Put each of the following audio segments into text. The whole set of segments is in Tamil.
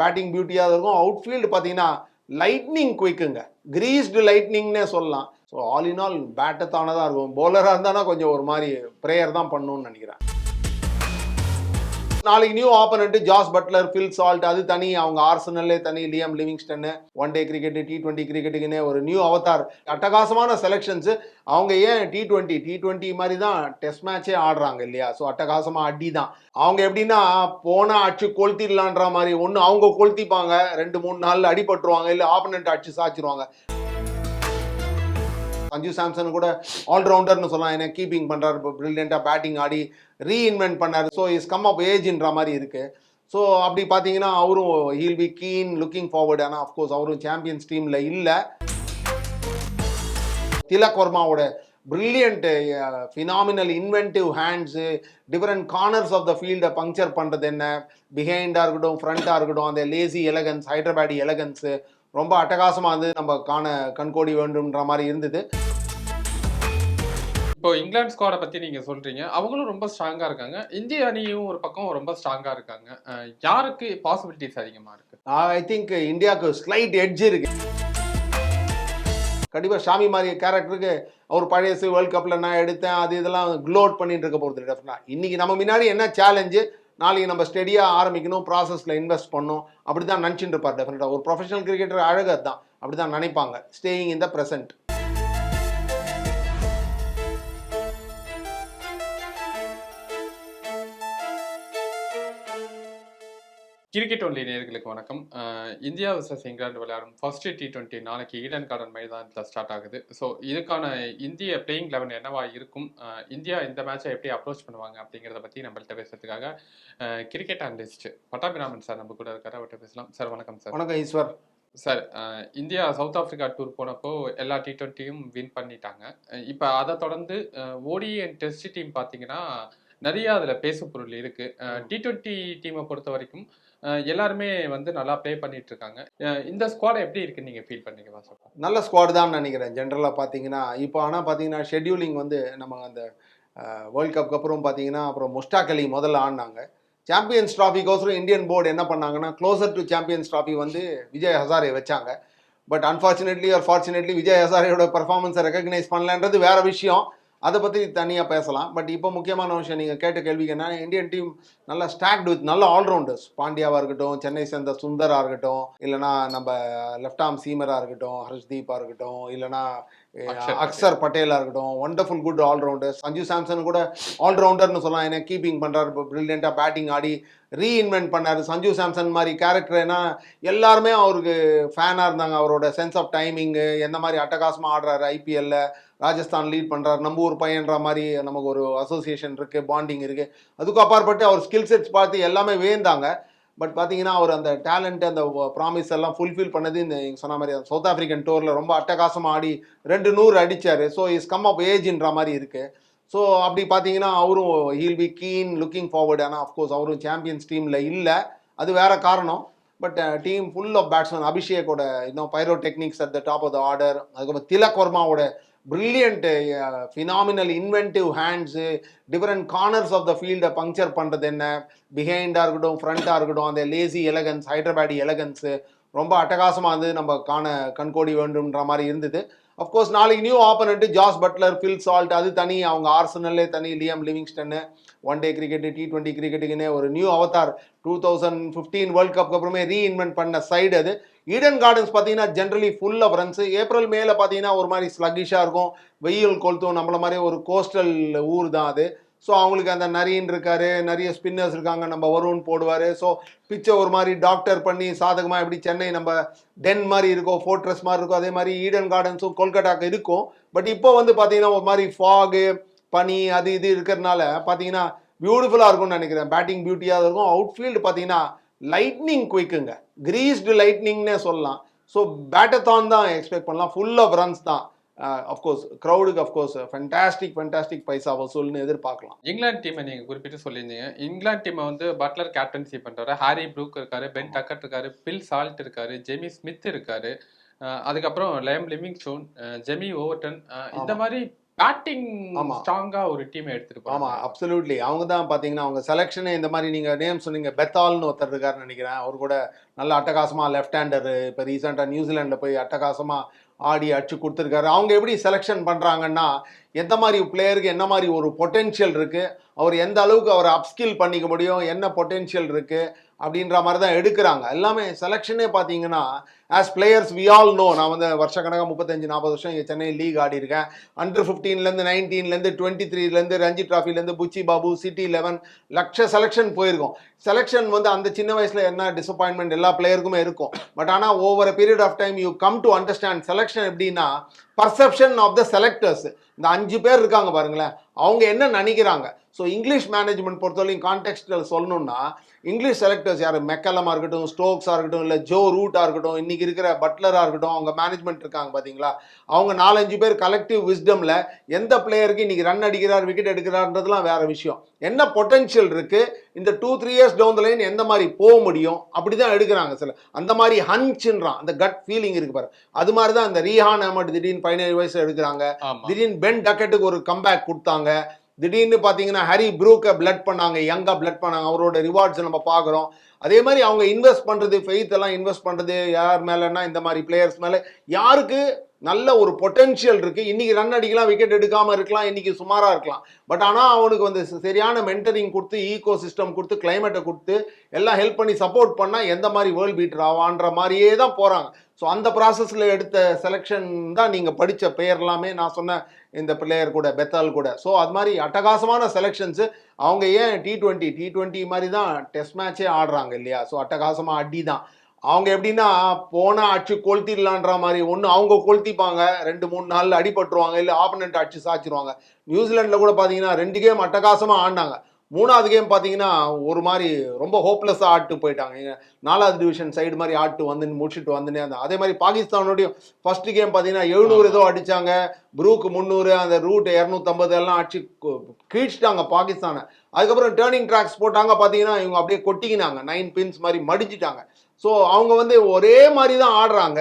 பேட்டிங் பியூட்டியாக இருக்கும். அவுட்ஃபீல்டு பார்த்தீங்கன்னா லைட்னிங் குயிக்குங்க கிரீஸ்டு லைட்னிங்னே சொல்லலாம். ஸோ ஆல் இன் ஆல் பேட்டத்தானதாக இருக்கும். பவுலராக இருந்தானா கொஞ்சம் ஒரு மாதிரி ப்ரேயர் தான் பண்ணணும்னு நினைக்கிறேன். நாளைக்கு new opponent Jos Buttler Phil Salt அது தனி அவங்க ஆர்சனல்லே தனி Liam Livingstone one day cricket T twenty கிரிக்கெட்டுக்குன்னு ஒரு நியூ அவதார் அட்டகாசமான செலெக்ஷன்ஸ் அவங்க ஏன் டி டுவெண்ட்டி டி டுவெண்ட்டி மாதிரி தான் டெஸ்ட் மேட்சே ஆடுறாங்க இல்லையா? ஸோ அட்டகாசமாக அடி தான் அவங்க எப்படின்னா போனா அடிச்சு கொளுத்திடலான்ற மாதிரி ஒன்று அவங்க கொளுத்திப்பாங்க ரெண்டு மூணு நாளில் அடிபட்டுருவாங்க இல்லை ஆப்பனண்ட் அடிச்சு சாச்சிருவாங்க. சஞ்சு சாம்சன் கூட ஆல்ரவுண்டர்னு சொல்லலாம். என்ன கீப்பிங் பண்ணுறாரு இப்போ பிரில்லியண்டாக பேட்டிங் ஆடி ரீஇன்வென்ட் பண்ணார். ஸோ இஸ் கம் அப் ஏஜ்ன்ற மாதிரி இருக்குது ஸோ அப்படி பார்த்தீங்கன்னா அவரும் he'll be keen looking forward ஆனால் அஃப்கோர்ஸ் அவரும் சாம்பியன்ஸ் டீமில் இல்லை. Tilak வர்மாவோட brilliant phenomenal inventive hands different corners of the ஃபீல்டை பங்க்சர் பண்ணுறது என்ன? பிஹைண்டாக இருக்கட்டும் ஃப்ரண்ட்டாக இருக்கட்டும் அந்த லேசி எலகன்ஸ் ஹைட்ரபேடி எலகன்ஸு ரொம்ப அட்டகாசமாக வந்து நம்ம காண கண்கோடி வேண்டும்ன்ற மாதிரி இருந்தது. இப்போ இங்கிலாந்து ஸ்குவாடை பத்தி நீங்க சொல்றீங்க. அவங்களும் ரொம்ப ஸ்ட்ராங்கா இருக்காங்க. இந்திய அணியும் ஒரு பக்கம் ரொம்ப ஸ்ட்ராங்கா இருக்காங்க. யாருக்கு பாசிபிலிட்டிஸ் அதிகமா இருக்கு? ஐ திங்க் இந்தியாவுக்கு ஸ்லைட் எட்ஜ் இருக்கு. கண்டிப்பாக ஷாமி மாதிரி கேரக்டருக்கு அவர் பழைய வேர்ல்ட் கப்பில் நான் எடுத்தேன் அது இதெல்லாம் க்ளோட் பண்ணிட்டு இருக்க போகிறது டெஃபினட்டாக இன்னைக்கு நம்ம முன்னாடி என்ன சேலஞ்சு நாளைக்கு நம்ம ஸ்டெடியாக ஆரம்பிக்கணும் ப்ராசஸில் இன்வெஸ்ட் பண்ணணும். அப்படி தான் நினச்சிட்டு இருப்பார் டெஃபினட்டாக ஒரு ப்ரொஃபஷனல் கிரிக்கெட்டர் அழகு தான் அப்படி தான் நினைப்பாங்க. Staying in the present cricket only நேர்களுக்கு வணக்கம். இந்தியா வர்சஸ் இங்கிலாந்து விளையாடும் ஃபர்ஸ்ட் டி டுவெண்ட்டி நாளைக்கு ஈடன் கார்டன் மைதானத்தில் ஸ்டார்ட் ஆகுது. ஸோ இதுக்கான இந்திய பிளேயிங் லெவன் என்னவா இருக்கும்? இந்தியா இந்த மேட்சை எப்படி அப்ரோச் பண்ணுவாங்க அப்படிங்கிறத பற்றி நம்மள்ட்ட பேசுறதுக்காக கிரிக்கெட் அனலிஸ்ட் பட்டாபிராமன் சார் நம்ம கூட இருக்காரு. அவர்கிட்ட பேசலாம். சார் வணக்கம் சார் வணக்கம் Eswar. Sir India South Africa tour போனப்போ எல்லா டி டுவெண்ட்டியும் வின் பண்ணிட்டாங்க. இப்போ அதை தொடர்ந்து ஓடி அண்ட் டெஸ்ட் டீம் பார்த்தீங்கன்னா நிறைய அதில் பேசு பொருள் இருக்கு டி டுவெண்ட்டி டீமை பொறுத்த வரைக்கும் எல்லாருமே வந்து நல்லா ப்ளே பண்ணிட்டு இருக்காங்க இந்த ஸ்குவாட் எப்படி இருக்கு நீங்க ஃபீல் பண்ணீங்க வாசப்பா நல்ல ஸ்குவாட் தான் நினைக்கிறேன். ஜென்ரலாக பார்த்தீங்கன்னா இப்போ ஆனால் பார்த்தீங்கன்னா ஷெட்யூலிங் வந்து நம்ம அந்த வேர்ல்ட் கப்க்கு அப்புறம் பார்த்தீங்கன்னா அப்புறம் முஸ்டாக் அலி முதல்ல ஆடினாங்க. சாம்பியன்ஸ் ட்ராஃபிக்கோசரம் இந்தியன் போர்டு என்ன பண்ணாங்கன்னா க்ளோசர் டு சாம்பியன்ஸ் ட்ராஃபி வந்து விஜய் ஹசாரே வச்சாங்க. But unfortunately or fortunately Vijay ஹசாரேயோட பர்ஃபார்மன்ஸை ரெகக்னைஸ் பண்ணலன்றது வேற விஷயம். அதை பற்றி தனியாக பேசலாம். பட் இப்போ முக்கியமான விஷயம் நீங்கள் கேட்ட கேள்விக்கு என்ன இந்தியன் டீம் நல்லா ஸ்டாக்ட் வித் நல்ல ஆல்ரவுண்டர்ஸ் பாண்டியாவாக இருக்கட்டும் சென்னை சேர்ந்த சுந்தரா இருக்கட்டும் இல்லைனா நம்ம லெஃப்ட் ஆர்ம் சீமராக இருக்கட்டும் ஹர்ஷ்தீப்பா இருக்கட்டும் இல்லைனா அக்சர் பட்டேலா. இருக்கட்டும் wonderful good allrounder Sanju Samson கூட ஆல்ரவுண்டர்னு சொல்லலாம். என்ன கீப்பிங் பண்ணுறாரு இப்போ பிரில்லியண்டாக பேட்டிங் ஆடி ரீஇன்வென்ட் பண்ணாரு. சஞ்சு சாம்சன் மாதிரி கேரக்டர் ஏன்னா எல்லாருமே அவருக்கு ஃபேனாக இருந்தாங்க. அவரோட சென்ஸ் ஆஃப் டைமிங்கு எந்த மாதிரி அட்டகாசமாக ஆடுறாரு ஐபிஎல்ல ராஜஸ்தான் லீட் பண்ணுறார் நம்ம ஒரு பையன்ற மாதிரி நமக்கு ஒரு அசோசியேஷன் இருக்குது பாண்டிங் இருக்குது அதுக்கும் அப்பாற்பட்டு அவர் ஸ்கில் செட்ஸ் பார்த்து எல்லாமே வேந்தாங்க. பட் பார்த்தீங்கன்னா அவர் அந்த டேலண்ட் அந்த ப்ராமிஸ் எல்லாம் ஃபுல்ஃபில் பண்ணது இந்த சொன்ன மாதிரி அந்த சவுத் ஆஃப்ரிக்கன் டூரில் ரொம்ப அட்டகாசமாக ஆடி ரெண்டு நூறு அடித்தார் ஸோ இஸ் கம் அப் ஏஜ்ன்ற மாதிரி இருக்குது ஸோ அப்படி பார்த்தீங்கன்னா அவரும் he'll be keen looking forward ஆனால் அஃப்கோர்ஸ் அவரும் சாம்பியன்ஸ் டீமில் இல்லை. அது வேறு காரணம். But team full of batsman அபிஷேக்கோட இன்னும் pyrotechnics at the top of the order அதுக்கப்புறம் Tilak வர்மாவோட brilliant phenomenal inventive hands different corners of the ஃபீல்டை பங்க்சர் பண்ணுறது என்ன? பிஹைண்டாக இருக்கட்டும் ஃப்ரண்ட்டாக இருக்கட்டும் அந்த லேசி எலகன்ஸ் ஹைதராபாடி எலகன்ஸு ரொம்ப அட்டகாசமாக வந்து நம்ம காண கண்கோடி வேண்டும்ன்ற மாதிரி இருந்தது. அஃப்கோர்ஸ் நாளைக்கு new opponent Jos Buttler Phil Salt அது தனி அவங்க ஆர்சனல்லே தனி Liam லிவிங்ஸ்டன்னு one day cricket T twenty கிரிக்கெட்டுக்குன்னு ஒரு நியூ அவதார் டூ தௌசண்ட் ஃபிஃப்டீன் வேர்ல்ட் கப்புக்கு அப்புறமே ரீஇன்வென்ட் பண்ண சைடு அது. ஈடன் கார்டன்ஸ் பார்த்தீங்கன்னா generally full of runs April மேல பார்த்தீங்கன்னா ஒரு மாதிரி ஸ்லக்கிஷாக இருக்கும். வெயில் கொளுத்தும். நம்மள மாதிரி ஒரு கோஸ்டல் ஊர் தான் அது. ஸோ அவங்களுக்கு அந்த நரின் இருக்காரு நிறைய ஸ்பின்னர்ஸ் இருக்காங்க. நம்ம வருண் போடுவார். ஸோ பிச்சை ஒரு மாதிரி டாக்டர் பண்ணி சாதகமாக எப்படி சென்னை நம்ம டென் மாதிரி இருக்கும் ஃபோர்ட்ரஸ் மாதிரி இருக்கும் அதே மாதிரி ஈடன் கார்டன்ஸும் கொல்கட்டாக்கு இருக்கும். பட் இப்போ வந்து பார்த்தீங்கன்னா ஒரு மாதிரி ஃபாகு பனி அது இது இருக்கிறதுனால பார்த்தீங்கன்னா பியூட்டிஃபுல்லாக இருக்கும்னு நினைக்கிறேன். பேட்டிங் பியூட்டியாக இருக்கும். அவுட்ஃபீல்டு பார்த்தீங்கன்னா லைட்னிங் குயிக்குங்க கிரீஸ்டு லைட்னிங்னே சொல்லலாம். ஸோ பேட்டத்தான் தான் எக்ஸ்பெக்ட் பண்ணலாம். ஃபுல் ஆஃப் ரன்ஸ் தான். அஃப்கோர்ஸ் க்ரௌடுக்கு அஃப்கோர்ஸ் ஃபென்டாஸ்டிக் ஃபென்டாஸ்டிக் பைசா வசூல்னு எதிர்பார்க்கலாம். இங்கிலாந்து டீமை நீங்க குறிப்பிட்டு சொல்லியிருந்தீங்க. இங்கிலாந்து டீமை வந்து பட்லர் கேப்டன்சி பண்றாரு ஹாரி ப்ரூக் இருக்காரு பென் டக்கட் இருக்காரு பில் சால்ட் இருக்காரு ஜெமி ஸ்மித் இருக்காரு. அஹ் அதுக்கப்புறம் Liam Livingstone Jamie Overton இந்த. மாதிரி பேட்டிங் ஆமா. ஸ்ட்ராங்கா ஒரு டீம் எடுத்துட்டு ஆமா அப்சல்யூட்லி அவங்க தான் பாத்தீங்கன்னா அவங்க செலெக்ஷனே இந்த மாதிரி நீங்க நேம் சொன்னீங்க பெத்தால்னு ஒருத்தர் இருக்காருன்னு நினைக்கிறேன். அவர் கூட நல்ல அட்டகாசமா லெஃப்ட் ஹேண்டர் இப்போ ரீசெண்டாக நியூசிலாண்டில் போய் அட்டகாசமா ஆடி அடிச்சு கொடுத்துருக்காரு. அவங்க எப்படி செலெக்ஷன் பண்றாங்கன்னா எந்த மாதிரி பிளேயருக்கு என்ன மாதிரி ஒரு பொட்டென்ஷியல் இருக்குது அவர் எந்த அளவுக்கு அவர் அப்ஸ்கில் பண்ணிக்க முடியும்? என்ன பொட்டென்ஷியல் இருக்குது அப்படின்ற மாதிரி தான் எடுக்கிறாங்க. எல்லாமே செலெக்ஷனே பார்த்தீங்கன்னா as players we all know நான் வந்து வருஷக்கணக்காக முப்பத்தஞ்சு நாற்பது வருஷம் இங்கே சென்னை லீக் ஆடி இருக்கேன். அண்டர் ஃபிஃப்டீன்லேருந்து நைன்டீன்லேருந்து டுவெண்ட்டி த்ரீலேருந்து ரஞ்சி ட்ராஃபிலேருந்து புச்சி பாபு சிட்டி லெவன் லட்ச செலெக்ஷன் போயிருக்கோம். செலெக்ஷன் வந்து அந்த சின்ன வயசில் என்ன டிசப்பாயின்மெண்ட் எல்லா பிளேயருக்குமே இருக்கும். பட் ஆனால் over period of time you come to understand selection எப்படின்னா பர்செப்ஷன் ஆஃப் த செலக்டர்ஸ் இந்த அஞ்சு பேர் இருக்காங்க பாருங்களேன். அவங்க என்ன நினைக்கிறாங்க ஸோ இங்கிலீஷ் மேனேஜ்மெண்ட் பொறுத்தவரைக்கும் கான்டெக்ஸ்டில் சொல்லணும்னா இங்கிலீஷ் செலக்டர்ஸ் யார்? மெக்கலமாக இருக்கட்டும் ஸ்டோக்ஸாக இருக்கட்டும் இல்லை ஜோ ரூட்டாக இருக்கட்டும் இன்னைக்கு இருக்கிற பட்லராக இருக்கட்டும் அவங்க மேனேஜ்மெண்ட் இருக்காங்க பார்த்தீங்களா அவங்க நாலஞ்சு பேர் கலெக்டிவ் விஸ்டமில் எந்த பிளேயருக்கு இன்னைக்கு ரன் அடிக்கிறார் விக்கெட் எடுக்கிறார்ன்றதுலாம் வேற விஷயம். என்ன பொட்டென்ஷியல் இருக்கு? இந்த two three years down the line எந்த மாதிரி போக முடியும்? அப்படி தான் எடுக்கிறாங்க சில அந்த மாதிரி ஹன்ச்சுன்றான் அந்த கட் ஃபீலிங் இருக்கு பாரு. அது மாதிரி தான் அந்த ரீஹான் அஹமட் திடீர்னு பதினேழு வயசு எடுக்கிறாங்க. திடீர்னு பென் டக்கெட்டுக்கு ஒரு கம்பேக் கொடுத்தாங்க. திடீர்னு பார்த்தீங்கன்னா ஹரி ப்ரூக்கை பிளட் பண்ணாங்க யங்காக பிளட் பண்ணாங்க. அவரோட ரிவார்ட்ஸ் நம்ம பார்க்குறோம் அதே மாதிரி அவங்க இன்வெஸ்ட் பண்ணுறது ஃபெய்த் எல்லாம் இன்வெஸ்ட் பண்ணுறது யார் மேலேன்னா இந்த மாதிரி பிளேயர்ஸ் மேலே யாருக்கு நல்ல ஒரு பொட்டென்ஷியல் இருக்கு. இன்னைக்கு ரன் அடிக்கலாம் விக்கெட் எடுக்காம இருக்கலாம் இன்னைக்கு சுமாரா இருக்கலாம். பட் ஆனா அவனுக்கு வந்து சரியான மென்டரிங் கொடுத்து ஈகோ சிஸ்டம் கொடுத்து கிளைமேட்டை கொடுத்து எல்லாம் ஹெல்ப் பண்ணி சப்போர்ட் பண்ணா எந்த மாதிரி வேர்ல்ட் பீட்டர் ஆவான்ற மாதிரியே தான் போறாங்க. ஸோ அந்த ப்ராசஸில் எடுத்த செலெக்ஷன் தான் நீங்கள் படித்த பெயர் எல்லாமே நான் சொன்ன இந்த பிளேயர் கூட பெத்தால் கூட. ஸோ அது மாதிரி அட்டகாசமான செலெக்ஷன்ஸு அவங்க ஏன் டி டுவெண்ட்டி டி ட்வெண்ட்டி மாதிரி தான் டெஸ்ட் மேட்சே ஆடுறாங்க இல்லையா? ஸோ அட்டகாசமாக அடி தான் அவங்க எப்படின்னா போனால் அடிச்சு கொளுத்திடலான்ற மாதிரி ஒன்று அவங்க கொளுத்திப்பாங்க. ரெண்டு மூணு நாளில் அடிபட்டுருவாங்க இல்லை ஆப்பனண்ட் அடிச்சு சாச்சிருவாங்க நியூசிலாண்டில் கூட பார்த்தீங்கன்னா ரெண்டு கேம் அட்டகாசமாக ஆடினாங்க. மூணாவது கேம் பார்த்தீங்கன்னா ஒரு மாதிரி ரொம்ப ஹோப்லெஸ்ஸாக ஆட்டு போயிட்டாங்க. நாலாவது டிவிஷன் சைடு மாதிரி ஆட்டு வந்து முடிச்சுட்டு வந்துனே அந்த அதே மாதிரி பாகிஸ்தானோடையும் ஃபர்ஸ்ட் கேம் பார்த்தீங்கன்னா எழுநூறு ஏதோ அடிச்சாங்க. ப்ரூக்கு முந்நூறு அந்த ரூட் இரநூத்தம்பது எல்லாம் அடிச்சு கீழ்ச்சிட்டாங்க பாகிஸ்தானை. அதுக்கப்புறம் டேர்னிங் ட்ராக்ஸ் போட்டாங்க பார்த்தீங்கன்னா இவங்க அப்படியே கொட்டிக்கினாங்க. நைன் பின்ஸ் மாதிரி மடிச்சிட்டாங்க ஸோ அவங்க வந்து ஒரே மாதிரி தான் ஆடுறாங்க.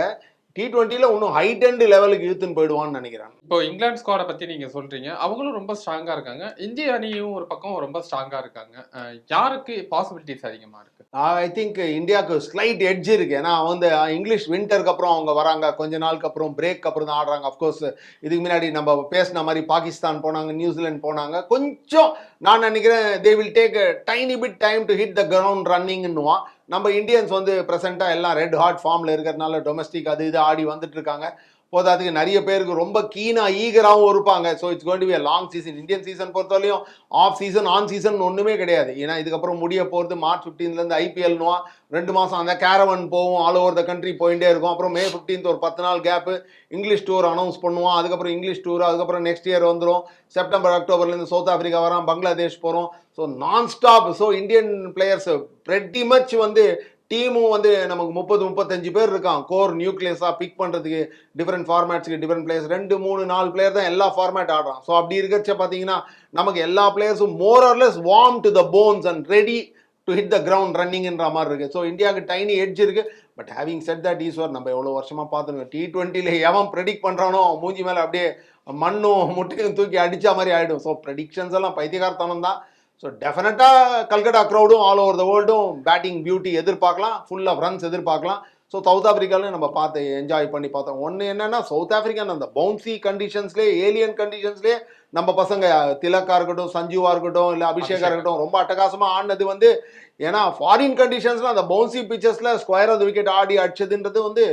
டி டுவெண்ட்டியில் இன்னும் ஹைட் அண்ட் லெவலுக்கு இழுத்துன்னு போயிடுவான்னு நினைக்கிறேன். இப்போ இங்கிலாந்து ஸ்குவாடை பத்தி நீங்க சொல்றீங்க. அவங்களும் ரொம்ப ஸ்ட்ராங்கா இருக்காங்க. இந்திய அணியும் ஒரு பக்கம் ரொம்ப ஸ்ட்ராங்கா இருக்காங்க. யாருக்கு பாசிபிலிட்டிஸ் அதிகமா இருக்கு? ஐ திங்க் இந்தியாவுக்கு ஸ்லைட் எட்ஜ் இருக்கு. ஏன்னா வந்து இங்கிலீஷ் வின்டருக்கு அப்புறம் அவங்க வராங்க. கொஞ்ச நாளுக்கு அப்புறம் பிரேக் அப்புறம் தான் ஆடுறாங்க. அஃப்கோர்ஸ் இதுக்கு முன்னாடி நம்ம பேசின மாதிரி பாகிஸ்தான் போனாங்க நியூசிலாந்து போனாங்க. கொஞ்சம் நான் நினைக்கிறேன் they will take tiny bit time to hit the ground ரன்னிங்னுவான் நம்ம இந்தியன்ஸ் வந்து ப்ரெசென்ட்டாக எல்லாம் ரெட் ஹாட் ஃபார்மில் இருக்கிறதுனால டொமஸ்டிக் அது இது ஆடி வந்துட்டு இருக்காங்க. போதாதுக்கு நிறைய பேருக்கு ரொம்ப கீனாக ஈகராகவும் இருப்பாங்க. So it's going to be long season Indian season பொறுத்தவரையும் ஆஃப் சீசன் ஆன் சீசன் ஒன்றுமே கிடையாது. ஏன்னா இதுக்கப்புறம் முடிய போகிறது மார்ச் ஃபிஃப்டீன்லேருந்து ஐபிஎல்னுவா ரெண்டு மாதம் அந்த கேரவன் போகும் ஆல் ஓவர் த கண்ட்ரி போயிட்டே இருக்கும். அப்புறம் மே ஃபிஃப்டீன்த் ஒரு பத்து நாள் கேப்பு இங்கிலீஷ் டூர் அனௌன்ஸ் பண்ணுவோம். அதுக்கப்புறம் இங்கிலீஷ் டூர் அதுக்கப்புறம் நெக்ஸ்ட் இயர் வந்துடும் செப்டம்பர் அக்டோபர்லேருந்து சவுத் ஆஃப்ரிக்கா வரோம் பங்களாதேஷ் போகிறோம் ஸோ நான் stop so Indian players pretty much வந்து டீமும் வந்து நமக்கு முப்பது முப்பத்தஞ்சு பேர் இருக்கான். கோர் நியூக்ளியஸாக பிக் பண்ணுறதுக்கு டிஃப்ரெண்ட் ஃபார்மேட்ஸ்க்கு டிஃப்ரெண்ட் பிளேயர்ஸ் ரெண்டு மூணு நாலு பிளேயர் தான் எல்லா ஃபார்மேட் ஆடுறான். ஸோ அப்படி இருக்கிறச்ச பார்த்தீங்கன்னா நமக்கு எல்லா பிளேயர்ஸும் more or less warm to the bones and ready to hit the ground ரன்னிங்ன்ற மாதிரி இருக்குது ஸோ இந்தியாவுக்கு டைனி எட்ஜ் இருக்குது பட் ஹேவிங் செட் தட் ஈஸ்வர் நம்ம எவ்வளோ வருஷமாக பார்த்துருக்கோம். டி ட்வெண்ட்டியில் எவன் ப்ரெடிக்ட் பண்ணுறானோ மூஞ்சி மேலே அப்படியே மண்ணும் முட்டையும் தூக்கி அடித்த மாதிரி ஆகிடும் ஸோ ப்ரெடிக்ஷன்ஸ் எல்லாம் பைத்தியகார்த்தனம் தான். ஸோ டெஃபினட்டாக கல்கட்டா க்ரௌடும் ஆல் ஓவர் த வேர்ல்டும் பேட்டிங் பியூட்டி எதிர்பார்க்கலாம் ஃபுல் ஆஃப் ரன்ஸ் எதிர்பார்க்கலாம் ஸோ சவுத் ஆப்பிரிக்காலையும் நம்ம பார்த்து என்ஜாய் பண்ணி பார்த்தோம் ஒன்று என்னன்னா சவுத் ஆப்பிரிக்கன் அந்த பவுன்சி கண்டிஷன்ஸ்லேயே ஏலியன் கண்டிஷன்ஸ்லேயே நம்ம பசங்க திலக்கா இருக்கட்டும் சஞ்சுவா இருக்கட்டும் இல்லை அபிஷேகா. இருக்கட்டும் ரொம்ப அட்டகாசமா ஆடினது வந்து ஏன்னா ஃபாரின் கண்டிஷன்ஸ்ல அந்த பவுன்சி பிச்சர்ஸ்ல ஸ்கொயர் ஆஃப் விக்கெட் ஆடி அடிச்சதுன்றது வந்து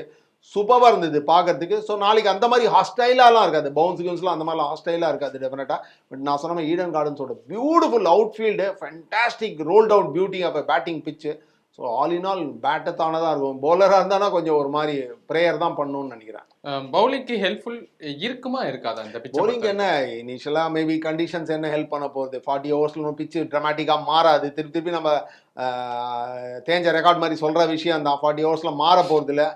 சூப்பராக இருந்தது பார்க்கறதுக்கு ஸோ நாளைக்கு அந்த மாதிரி ஹாஸ்டைலாலாம் இருக்காது. பவுன்ஸ் கிவுன்ஸ்லாம் அந்த மாதிரிலாம் ஹாஸ்டைலாக இருக்காது டெஃபினட்டாக பட் நான் சொன்ன Eden கார்டன்ஸோட beautiful outfield fantastic rolled out beauty of batting pitch so all in all பேட்டத்தானதாக இருக்கும். பவுலராக இருந்தானா கொஞ்சம் ஒரு மாதிரி ப்ரேயர் தான் பண்ணணும்னு நினைக்கிறேன். பவுலிங்க்கு ஹெல்ப்ஃபுல் இருக்குமா இருக்காதா இந்த போலிங் பிச் என்ன? இனிஷியலா மேபி கண்டிஷன்ஸ் என்ன ஹெல்ப் பண்ண போகுது? ஃபார்ட்டி ஹவர்ஸ்ல பிச்சு ட்ரமாட்டிக்கா மாறாது. திருப்பி திருப்பி நம்ம தேஞ்ச ரெக்கார்ட் மாதிரி சொல்ற விஷயம் தான். ஃபார்ட்டி ஹவர்ஸ்ல மாற போறது இல்ல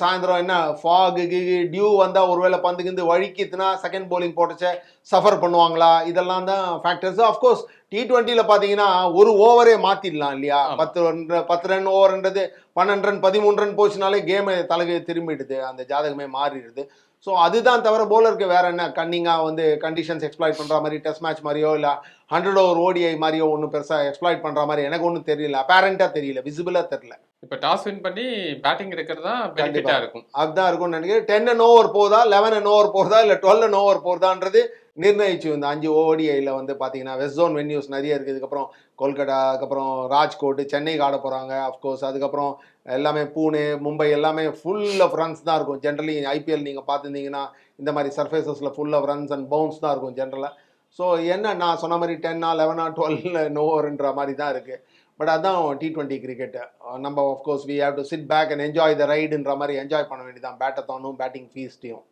சாயந்தரம் என்ன ஃபாகு டியூ வந்தா ஒருவேளை பந்து கிந்து வழிக்கித்துனா செகண்ட் bowling போட்டுச்ச சஃபர் பண்ணுவாங்களா? இதெல்லாம் தான் ஃபேக்டர்ஸ் அஃப்கோர்ஸ் டி டுவெண்ட்டியில் பார்த்தீங்கன்னா ஒரு ஓவரே மாத்திடலாம் இல்லையா. பத்து ரன் பத்து ரன் ஓவர்ன்றது பன்னெண்டு ரன் பதிமூணு ரன் போச்சுனாலே கேம் தலைக்கு திரும்பிடுது. அந்த ஜாதகமே மாறிடுது. ஸோ அதுதான் தவிர போலருக்கு வேற என்ன? கன்னிங்காக வந்து கண்டிஷன்ஸ் எக்ஸ்ப்ளாய்ட் பண்ணுற மாதிரி டெஸ்ட் மேட்ச் மாதிரியோ இல்லை ஹண்ட்ரட் ஓவர் ஓடிஐ மாதிரியோ ஒன்றும் பெருசாக எக்ஸ்ப்ளாய்ட் பண்ணுற மாதிரி எனக்கு ஒன்றும் தெரியல. அப்பேரண்ட்டாக தெரியல. விசிபிளாக தெரியல. இப்ப டாஸ் வின் பண்ணி பேட்டிங் இருக்கிறது தான் கண்டிப்பா. பெனிஃபிட்டா இருக்கும். அதுதான் இருக்கும்னு நினைக்கிறேன். டென் அண்ட் ஓவர் போதா லெவன் அண்ட் ஓவர் போதா இல்லை டுவெல் அண்ட் ஓவர் போதான்றது நிர்ணயிச்சு இந்த அஞ்சு ஓடிஐயில் வந்து பார்த்தீங்கன்னா வெஸ்ட் ஜோன் வென்யூஸ் நிறைய இருக்குது இதுக்கப்புறம் கொல்கட்டா அதுக்கப்புறம் ராஜ்கோட் சென்னைக்கு ஆட போகிறாங்க அஃப்கோர்ஸ் அதுக்கப்புறம் எல்லாமே பூனே மும்பை எல்லாமே ஃபுல் ஆஃப் ரன்ஸ் தான் இருக்கும். ஜென்ரலி ஐபிஎல் நீங்கள் பார்த்துருந்தீங்கன்னா இந்த மாதிரி சர்ஃபேசஸில் full of runs and bounce தான் இருக்கும் ஜென்ரலாக ஸோ என்ன நான் சொன்ன மாதிரி டென்னா லெவனா டுவெல் ஓவர்ன்ற மாதிரி தான் இருக்குது பட் அதான் டி டுவெண்ட்டி கிரிக்கெட்டு நம்ம of course we have to sit back and enjoy the ரைடுன்ற மாதிரி என்ஜாய் பண்ண வேண்டியதான் பேட்டத்தானும் பேட்டிங் ஃபீஸ்டையும்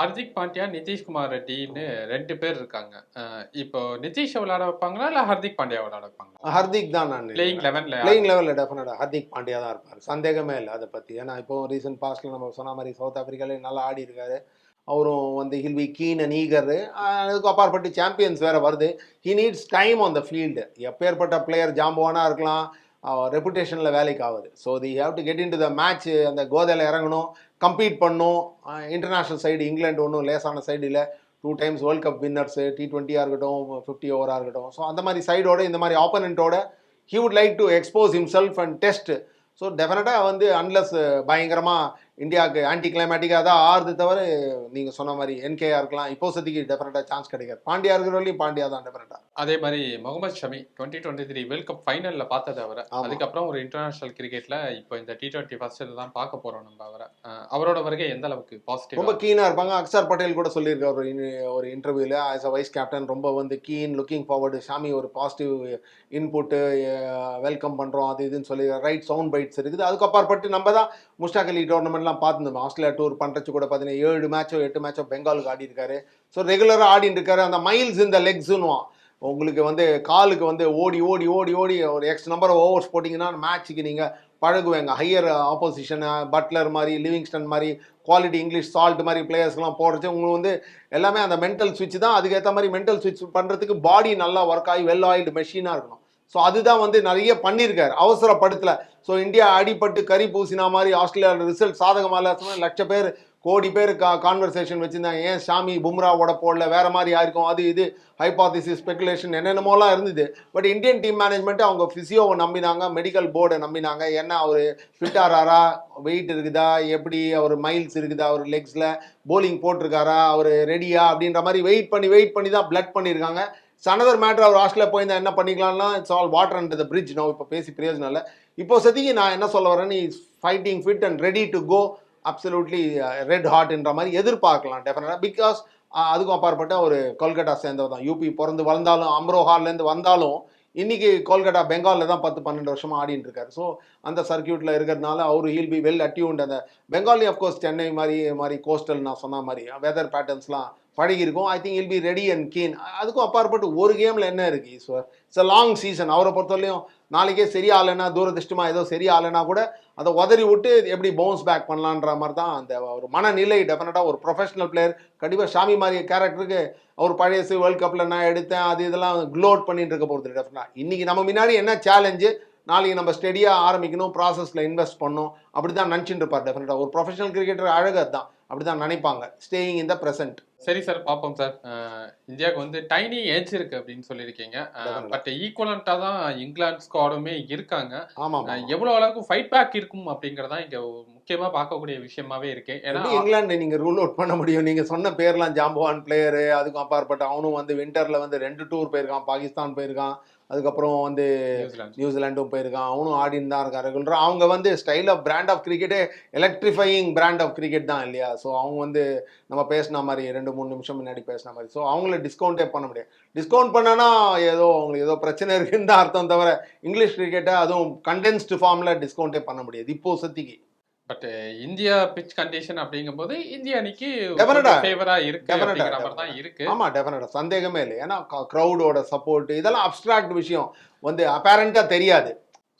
ஹர்திக் பாண்டியா நிதிஷ்குமார் ரெட்டின்னு ரெண்டு பேர் இருக்காங்க. இப்போ நிதிஷ் விளையாட வைப்பாங்களா இல்ல ஹர்திக் பாண்டியா விளையாட வைப்பாங்களா? ஹர்திக் தான் நான் பிளேயிங் லெவன்ல பிளேயிங் லெவலில் டெஃபினட்டாக ஹர்திக். பாண்டியா தான் இருப்பார். சந்தேகமே இல்லை அதை பற்றி ஏன்னா இப்போ ரீசெண்ட் பாஸ்ட்டில் நம்ம சொன்ன மாதிரி சவுத் ஆப்பிரிக்காலே நல்லா ஆடி இருக்காரு. அவரும் வந்து he'll be keen and eager அதுக்கு அப்பாற்பட்டு சாம்பியன்ஸ் வேறு வருது. He needs time on the field எப்பேற்பட்ட பிளேயர் ஜாம்பவானா இருக்கலாம். ரெப்புடேஷனில் வேலைக்கு ஆகுது so they have to get in to the match அந்த கோதையில் இறங்கணும். கம்பீட் பண்ணும். இன்டர்நேஷ்னல் சைடு இங்கிலாந்து ஒன்றும் லேசான சைடு இல்லை. Two times world cup winners T டுவெண்ட்டியாக இருக்கட்டும் ஃபிஃப்டி ஓவராக இருக்கட்டும். ஸோ அந்த மாதிரி சைடோட இந்த மாதிரி ஆப்பனண்ட்டோட he would like to expose himself and test so டெஃபினட்டாக வந்து அன்லஸ் பயங்கரமாக இந்தியாவுக்கு ஆன்டி கிளைமேட்டிக்காக தான் ஆறுது தவிர நீங்கள் சொன்ன மாதிரி என்கேஆ இருக்கலாம் இப்போசதிக்கு டெஃபினட்டாக சான்ஸ் கிடைக்காது. பாண்டியா இருக்கிற வரையும் பாண்டியா தான் டெஃபினட்டாக அதே மாதிரி Mohammed Shami twenty twenty three world cup ஃபைனல்ல பார்த்தது அவரை. அதுக்கப்புறம் ஒரு இன்டர்நேஷனல் கிரிக்கெட்ல இப்போ இந்த டி டுவெண்ட்டி ஃபர்ஸ்ட் தான் பார்க்க போறோம் நம்ம அவரை. அவரோட வருகை எந்த அளவுக்கு ரொம்ப பாசிட்டிவ் கீனாக இருப்பாங்க. அக்ஷர் பட்டேல் கூட சொல்லியிருக்காரு ஒரு ஒரு இன்டர்வியூவில் ஆஸ் அ வைஸ் கேப்டன் ரொம்ப வந்து கீன் லுக்கிங் ஃபார்வர்டு ஷாமி ஒரு பாசிட்டிவ் இன்புட்டு வெல்கம் பண்ணுறோம் அது இதுன்னு சொல்லி ரைட் சவுண்ட் பைட்ஸ் இருக்குது. அதுக்கு அப்பாற்பட்டு நம்ம தான் முஸ்டாக் அலி டோர்னமெண்ட்லாம் பார்த்துருந்தோம். ஆஸ்திரேலியா டூர் பண்ணுறச்சு கூட பார்த்தீங்கன்னா ஏழு மேட்சோ எட்டு மேட்சோ பெங்காலுக்கு ஆடி இருக்காரு ஸோ ரெகுலராக ஆடிட்டு இருக்காரு அந்த மைல்ஸ் இந்த லெக்ஸுன்னுவான் உங்களுக்கு வந்து காலுக்கு வந்து ஓடி ஓடி ஓடி ஓடி ஒரு எக்ஸ் நம்பர் ஓவர்ஸ் போட்டிங்கன்னா மேட்ச்சுக்கு நீங்கள் பழகுவேங்க. ஹையர் ஆப்போசிஷன் பட்லர் மாதிரி லிவிங்ஸ்டன் மாதிரி குவாலிட்டி இங்கிலீஷ் சால்ட் மாதிரி பிளேயர்ஸ்லாம் போடுறது உங்களுக்கு வந்து எல்லாமே அந்த மென்டல் சுவிட்ச் தான். அதுக்கேற்ற மாதிரி மென்டல் சுவிட்ச் பண்ணுறதுக்கு பாடி நல்லா ஒர்க் ஆகி வெல் ஆயில்டு மெஷினாக இருக்கணும். ஸோ அதுதான் வந்து நிறைய பண்ணியிருக்காரு. அவசரப்படுத்தல. ஸோ இந்தியா அடிபட்டு கறி பூசினா மாதிரி ஆஸ்திரேலியா ரிசல்ட் சாதகமாக இல்லாத லட்ச பேர் கோடி பேர் கா கான்வர்சேஷன் வச்சுருந்தாங்க. ஏன் ஷாமி பும்ராவோட போடல? வேற மாதிரி ஆயிருக்கும். அது இது ஹைபாத்திசிஸ் ஸ்பெகுலேஷன் என்னென்னமோலாம் இருந்தது. பட் இந்தியன் டீம் மேனேஜ்மெண்ட் அவங்க ஃபிசியோவை நம்பினாங்க மெடிக்கல் போர்டை நம்பினாங்க. என்ன அவர் ஃபிட்டாராரா வெயிட் இருக்குதா? எப்படி? அவர் மைல்ஸ் இருக்குதா? அவர் லெக்ஸில் போலிங் போட்டிருக்காரா? அவர் ரெடியா அப்படின்ற மாதிரி வெயிட் பண்ணி வெயிட் பண்ணி தான் பிளட் பண்ணியிருக்காங்க. சனதர் மேட்ரு அவர் ஆஸ்திரேலியா போயிருந்தா என்ன பண்ணிக்கலாம்னா it's all water and the bridge no இப்போ பேசி பிரயோஜனம் இல்லை. இப்போ சதிக்கு நான் என்ன சொல்ல வரேன்னு is fighting fit and ready to go absolutely red ஹார்ட்ன்ற மாதிரி எதிர்பார்க்கலாம் டெஃபினட்டாக பிகாஸ் அதுக்கும் அப்பாற்பட்ட ஒரு கொல்கட்டா சேர்ந்தவர் தான். யூபி பிறந்து வளர்ந்தாலும் அம்ரோஹார்லேருந்து வந்தாலும் இன்றைக்கி கொல்கட்டா பெங்காலில் தான் பத்து பன்னெண்டு வருஷமாக ஆடிட்டு இருக்காரு. ஸோ அந்த சர்க்கியூட்டில் இருக்கிறதுனால அவர் ஹீல் பி வெல் அட்யூன்ட் அந்த பெங்காலி அஃப்கோர்ஸ் சென்னை மாதிரி மாதிரி கோஸ்டல் நான் சொன்ன மாதிரி வெதர் பேட்டர்ன்ஸ்லாம் பழகிருக்கும் I think he'll be ready and keen அதுக்கும் அப்பாற்பட்டு ஒரு கேமில் என்ன இருக்குது Eswar? It's a long season அவரை பொறுத்தவரையும் நாளைக்கே சரியாகலைன்னா ஆகலைன்னா ஏதோ சரியாகலைன்னா கூட அதை உதறி விட்டு எப்படி பவுன்ஸ் பேக் பண்ணலான்ற மாதிரி தான் அந்த ஒரு மனநிலை. டெஃபினட்டாக ஒரு ப்ரொஃபஷனல் பிளேயர் கண்டிப்பாக ஷாமி மாதிரி கேரக்டருக்கு அவர் பழையசு வேர்ல்ட் கப்பில் நான் எடுத்தேன். அது இதெல்லாம் க்ளோட் பண்ணிட்டு இருக்க போகிறது டெஃபினட்டாக இன்றைக்கி நம்ம முன்னாடி என்ன சேலஞ்சு நாளைக்கு நம்ம ஸ்டெடியாக ஆரம்பிக்கணும் ப்ராசஸில் இன்வெஸ்ட் பண்ணணும். அப்படி தான் நினச்சிட்டு இருப்பார் டெஃபினட்டாக ஒரு ப்ரொஃபஷனல் கிரிக்கெட்டர் அழகு தான் அப்படி தான் நினைப்பாங்க. ஸ்டேயிங் இன் த ப்ரெசென்ட் சரி சார் பார்ப்போம் சார் இந்தியாவுக்கு வந்து டைனி ஏஜ் இருக்கு அப்படின்னு சொல்லியிருக்கீங்க. பட் ஈக்குவலண்டா தான் இங்கிலாந்து ஸ்குவாடுமே இருக்காங்க அஹ் எவ்வளவு அளவுக்கு ஃபைட் பேக் இருக்கும் அப்படிங்கறதா இங்க முக்கியமா பார்க்கக்கூடிய விஷயமாவே இருக்கு ஏன்னா இங்கிலாந்து நீங்க ரூல் அவுட் பண்ண முடியும் நீங்க சொன்ன பேர்லாம் ஜாம்பவான் பிளேயரு அதுக்கும் அப்பாற்பட்ட அவனும் வந்து விண்டர்ல வந்து ரெண்டு டூர் போயிருக்கான் பாகிஸ்தான் போயிருக்கான் அதுக்கப்புறம் வந்து நியூசிலாண்டும் போயிருக்கான். அவனும் ஆடின்னு தான் இருக்கான் ரெகுலரா அவங்க வந்து ஸ்டைல் ஆஃப் பிராண்ட் ஆஃப் கிரிக்கெட்டே எலக்ட்ரிஃபையிங் பிராண்ட் ஆஃப் கிரிக்கெட் தான் இல்லையா? ஸோ அவங்க வந்து நம்ம பேசின மாதிரி ரெண்டு மூணு நிமிஷம் முன்னாடி பேசின மாதிரி. ஸோ அவங்கள டிஸ்கவுண்டே பண்ண முடியாது. டிஸ்கவுண்ட் பண்ணனா ஏதோ அவங்களுக்கு ஏதோ பிரச்சனை இருக்குன்னு தான் அர்த்தம் தவிர இங்கிலீஷ் கிரிக்கெட்டை அதுவும் கண்டென்ஸ்டு ஃபார்மில் டிஸ்கவுண்டே பண்ண முடியாது. இப்போ சத்திக்கு பட் இந்தியா பிச் கண்டிஷன் அப்படிங்கும்போது இந்திய அணிக்கு. ஃபேவரா இருக்கு அப்படிங்கிற மாதிரி தான். இருக்கு. ஆமா டெஃபினட்டா சந்தேகமே இல்லை. ஏன்னா க்ரௌடோட சப்போர்ட் இதெல்லாம் அப்ட்ராக்ட் விஷயம். வந்து அப்பேரண்டா தெரியாது.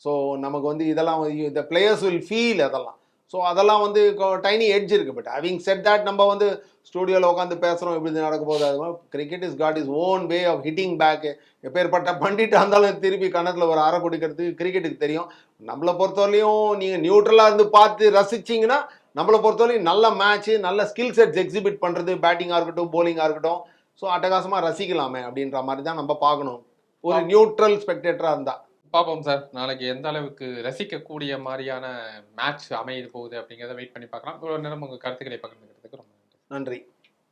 ஸோ நமக்கு வந்து இதெல்லாம் இந்த பிளேயர்ஸ் வில் ஃபீல் அதெல்லாம். ஸோ அதெல்லாம் வந்து டைனி எட்ஜ் இருக்கு. பட் ஹேவிங் செட் தட் நம்ம வந்து ஸ்டூடியோவில் உட்காந்து பேசுகிறோம் இப்படி நடக்க போகுது அது மாதிரி cricket is got is own way of hitting back எப்பேற்பட்ட பண்டிட்டு இருந்தாலும் திருப்பி கணத்தில் ஒரு அரை குடிக்கிறதுக்கு கிரிக்கெட்டுக்கு தெரியும். நம்மளை பொறுத்தவரையிலையும் நீங்கள் நியூட்ரலாக இருந்து பார்த்து ரசிச்சிங்கன்னா நம்மளை பொறுத்தவரைக்கும் நல்ல மேட்ச் நல்ல ஸ்கில் செட்ஸ் எக்ஸிபிட் பண்றது பேட்டிங்கா இருக்கட்டும் bowling-ஆ இருக்கட்டும். ஸோ அட்டகாசமா ரசிக்கலாமே அப்படின்ற மாதிரி தான் நம்ம பார்க்கணும். ஒரு நியூட்ரல் ஸ்பெக்டேட்டரா இருந்தா. பார்ப்போம் சார். நாளைக்கு எந்த அளவுக்கு ரசிக்கக்கூடிய மாதிரியான மேட்ச் அமைய போகுது அப்படிங்கிறத வெயிட் பண்ணி பார்க்கலாம். இவ்வளோ நேரம் உங்கள் கருத்துக்களை பகிர்ந்துக்கிறதுக்கு ரொம்ப நன்றி.